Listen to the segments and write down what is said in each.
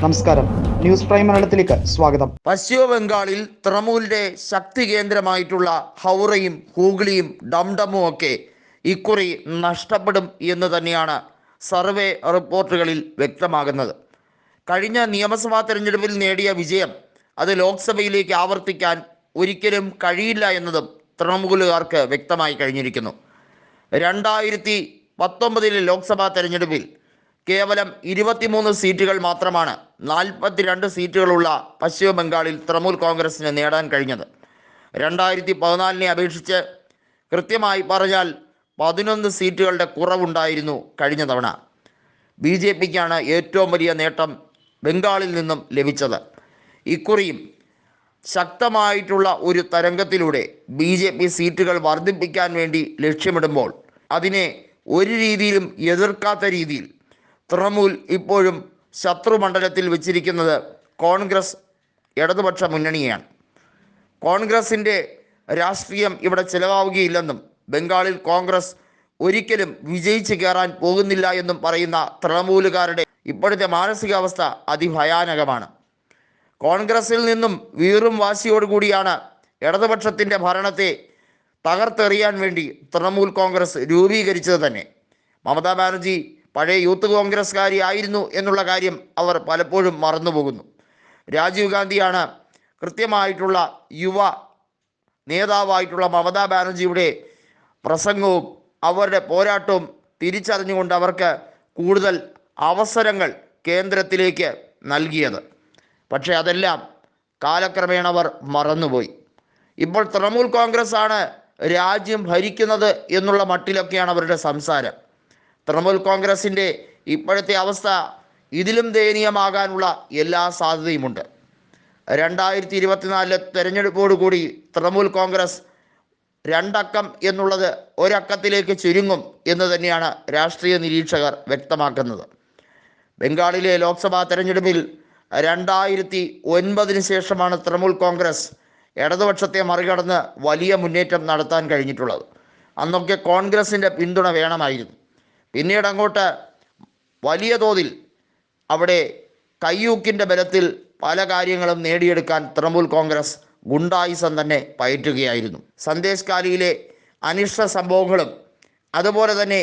നമസ്കാരം. News prime മലയാളത്തിലേക്ക് സ്വാഗതം. പശ്ചിമ ബംഗാളിൽ തൃണമൂലിന്റെ ശക്തി കേന്ദ്രമായിട്ടുള്ള ഹൗറയും ഹൂഗ്ലിയും ഡംഡമും ഒക്കെ ഇക്കുറി നഷ്ടപ്പെടും എന്ന് തന്നെയാണ് സർവേ റിപ്പോർട്ടുകളിൽ വ്യക്തമാകുന്നത്. കഴിഞ്ഞ നിയമസഭാ തെരഞ്ഞെടുപ്പിൽ നേടിയ വിജയം അത് ലോക്സഭയിലേക്ക് ആവർത്തിക്കാൻ ഒരിക്കലും കഴിയില്ല എന്നതും തൃണമൂലുകാർക്ക് വ്യക്തമായി കഴിഞ്ഞിരിക്കുന്നു. രണ്ടായിരത്തി പത്തൊമ്പതിലെ ലോക്സഭാ തെരഞ്ഞെടുപ്പിൽ കേവലം ഇരുപത്തിമൂന്ന് സീറ്റുകൾ മാത്രമാണ് നാൽപ്പത്തിരണ്ട് സീറ്റുകളുള്ള പശ്ചിമ ബംഗാളിൽ തൃണമൂൽ കോൺഗ്രസിന് നേടാൻ കഴിഞ്ഞത്. രണ്ടായിരത്തി പതിനാലിനെ അപേക്ഷിച്ച് കൃത്യമായി പറഞ്ഞാൽ പതിനൊന്ന് സീറ്റുകളുടെ കുറവുണ്ടായിരുന്നു കഴിഞ്ഞ തവണ. ബി ജെ പിക്കാണ് ഏറ്റവും വലിയ നേട്ടം ബംഗാളിൽ നിന്നും ലഭിച്ചത്. ഇക്കുറിയും ശക്തമായിട്ടുള്ള ഒരു തരംഗത്തിലൂടെ ബി ജെ പി സീറ്റുകൾ വർദ്ധിപ്പിക്കാൻ വേണ്ടി ലക്ഷ്യമിടുമ്പോൾ അതിനെ ഒരു രീതിയിലും എതിർക്കാത്ത രീതിയിൽ തൃണമൂൽ ഇപ്പോഴും ശത്രുമണ്ഡലത്തിൽ വെച്ചിരിക്കുന്നത് കോൺഗ്രസ് ഇടതുപക്ഷ മുന്നണിയാണ്. കോൺഗ്രസിന്റെ രാഷ്ട്രീയം ഇവിടെ ചിലവാവുകയില്ലെന്നും ബംഗാളിൽ കോൺഗ്രസ് ഒരിക്കലും വിജയിച്ച് കയറാൻ പോകുന്നില്ല എന്നും പറയുന്ന തൃണമൂലുകാരുടെ ഇപ്പോഴത്തെ മാനസികാവസ്ഥ അതിഭയാനകമാണ്. കോൺഗ്രസിൽ നിന്നും വീറും വാശിയോടുകൂടിയാണ് ഇടതുപക്ഷത്തിന്റെ ഭരണത്തെ തകർത്തെറിയാൻ വേണ്ടി തൃണമൂൽ കോൺഗ്രസ് രൂപീകരിച്ചത് തന്നെ. മമതാ ബാനർജി പഴയ യൂത്ത് കോൺഗ്രസ്കാരി ആയിരുന്നു എന്നുള്ള കാര്യം അവർ പലപ്പോഴും മറന്നുപോകുന്നു. രാജീവ് ഗാന്ധിയാണ് കൃത്യമായിട്ടുള്ള യുവ നേതാവായിട്ടുള്ള മമതാ ബാനർജിയുടെ പ്രസംഗവും അവരുടെ പോരാട്ടവും തിരിച്ചറിഞ്ഞുകൊണ്ട് അവർക്ക് കൂടുതൽ അവസരങ്ങൾ കേന്ദ്രത്തിലേക്ക് നൽകിയത്. പക്ഷേ അതെല്ലാം കാലക്രമേണ അവർ മറന്നുപോയി. ഇപ്പോൾ തൃണമൂൽ കോൺഗ്രസ് ആണ് രാജ്യം ഭരിക്കുന്നത് എന്നുള്ള മട്ടിലൊക്കെയാണ് അവരുടെ സംസാരം. തൃണമൂൽ കോൺഗ്രസിന്റെ ഇപ്പോഴത്തെ അവസ്ഥ ഇതിലും ദയനീയമാകാനുള്ള എല്ലാ സാധ്യതയുമുണ്ട്. രണ്ടായിരത്തി ഇരുപത്തിനാലിലെ തെരഞ്ഞെടുപ്പോടുകൂടി തൃണമൂൽ കോൺഗ്രസ് രണ്ടക്കം എന്നുള്ളത് ഒരക്കത്തിലേക്ക് ചുരുങ്ങും എന്ന് തന്നെയാണ് രാഷ്ട്രീയ നിരീക്ഷകർ വ്യക്തമാക്കുന്നത്. ബംഗാളിലെ ലോക്സഭാ തെരഞ്ഞെടുപ്പിൽ രണ്ടായിരത്തി ഒൻപതിന് ശേഷമാണ് തൃണമൂൽ കോൺഗ്രസ് ഇടതുപക്ഷത്തെ മറികടന്ന് വലിയ മുന്നേറ്റം നടത്താൻ കഴിഞ്ഞിട്ടുള്ളത്. അന്നൊക്കെ കോൺഗ്രസിന്റെ പിന്തുണ വേണമായിരുന്നു. പിന്നീട് അങ്ങോട്ട് വലിയ തോതിൽ അവിടെ കയ്യൂക്കിന്റെ ബലത്തിൽ പല കാര്യങ്ങളും നേടിയെടുക്കാൻ തൃണമൂൽ കോൺഗ്രസ് ഗുണ്ടായിസം തന്നെ പയറ്റുകയായിരുന്നു. സന്ദേശ് കാലിയിലെ അനിഷ്ട സംഭവങ്ങളും അതുപോലെ തന്നെ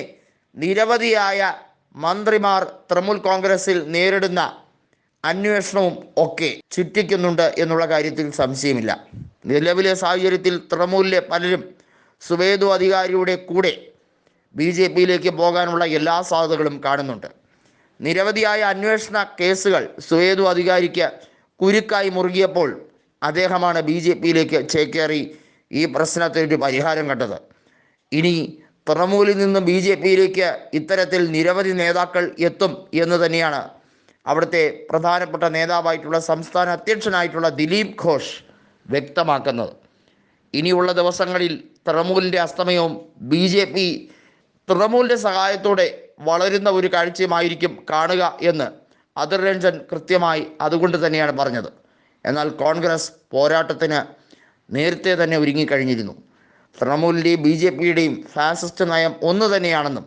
നിരവധിയായ മന്ത്രിമാർ തൃണമൂൽ കോൺഗ്രസിൽ നേരിടുന്ന അന്വേഷണവും ഒക്കെ ചുറ്റിക്കുന്നുണ്ട് എന്നുള്ള കാര്യത്തിൽ സംശയമില്ല. നിലവിലെ സാഹചര്യത്തിൽ തൃണമൂലിലെ പലരും സുവേദു അധികാരിയുടെ കൂടെ ബി ജെ പിയിലേക്ക് പോകാനുള്ള എല്ലാ സാധ്യതകളും കാണുന്നുണ്ട്. നിരവധിയായ അന്വേഷണ കേസുകൾ സുവേദു അധികാരിക്ക് കുരുക്കായി മുറുകിയപ്പോൾ അദ്ദേഹമാണ് ബി ജെ പിയിലേക്ക് ചേക്കേറി ഈ പ്രശ്നത്തിനൊരു പരിഹാരം കണ്ടത്. ഇനി തൃണമൂലിൽ നിന്നും ബി ജെ പിയിലേക്ക് ഇത്തരത്തിൽ നിരവധി നേതാക്കൾ എത്തും എന്ന് തന്നെയാണ് അവിടുത്തെ പ്രധാനപ്പെട്ട നേതാവായിട്ടുള്ള സംസ്ഥാന അധ്യക്ഷനായിട്ടുള്ള ദിലീപ് ഘോഷ് വ്യക്തമാക്കുന്നത്. ഇനിയുള്ള ദിവസങ്ങളിൽ തൃണമൂലിന്റെ അസ്തമയവും ബി ജെ പി തൃണമൂലിന്റെ സഹായത്തോടെ വളരുന്ന ഒരു കാഴ്ചയുമായിരിക്കും കാണുക എന്ന് അതിർ രഞ്ജൻ കൃത്യമായി അതുകൊണ്ട് തന്നെയാണ് പറഞ്ഞത്. എന്നാൽ കോൺഗ്രസ് പോരാട്ടത്തിന് നേരത്തെ തന്നെ ഒരുങ്ങിക്കഴിഞ്ഞിരുന്നു. തൃണമൂലിന്റെയും ബി ജെ പിയുടെയും ഫാസിസ്റ്റ് നയം ഒന്ന് തന്നെയാണെന്നും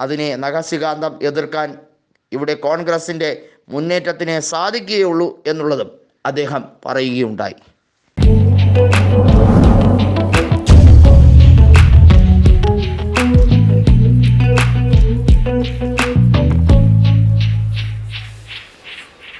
അതിനെ നഖശികാന്തം എതിർക്കാൻ ഇവിടെ കോൺഗ്രസിന്റെ മുന്നേറ്റത്തിന് സാധിക്കുകയുള്ളൂ എന്നുള്ളതും അദ്ദേഹം പറയുകയുണ്ടായി.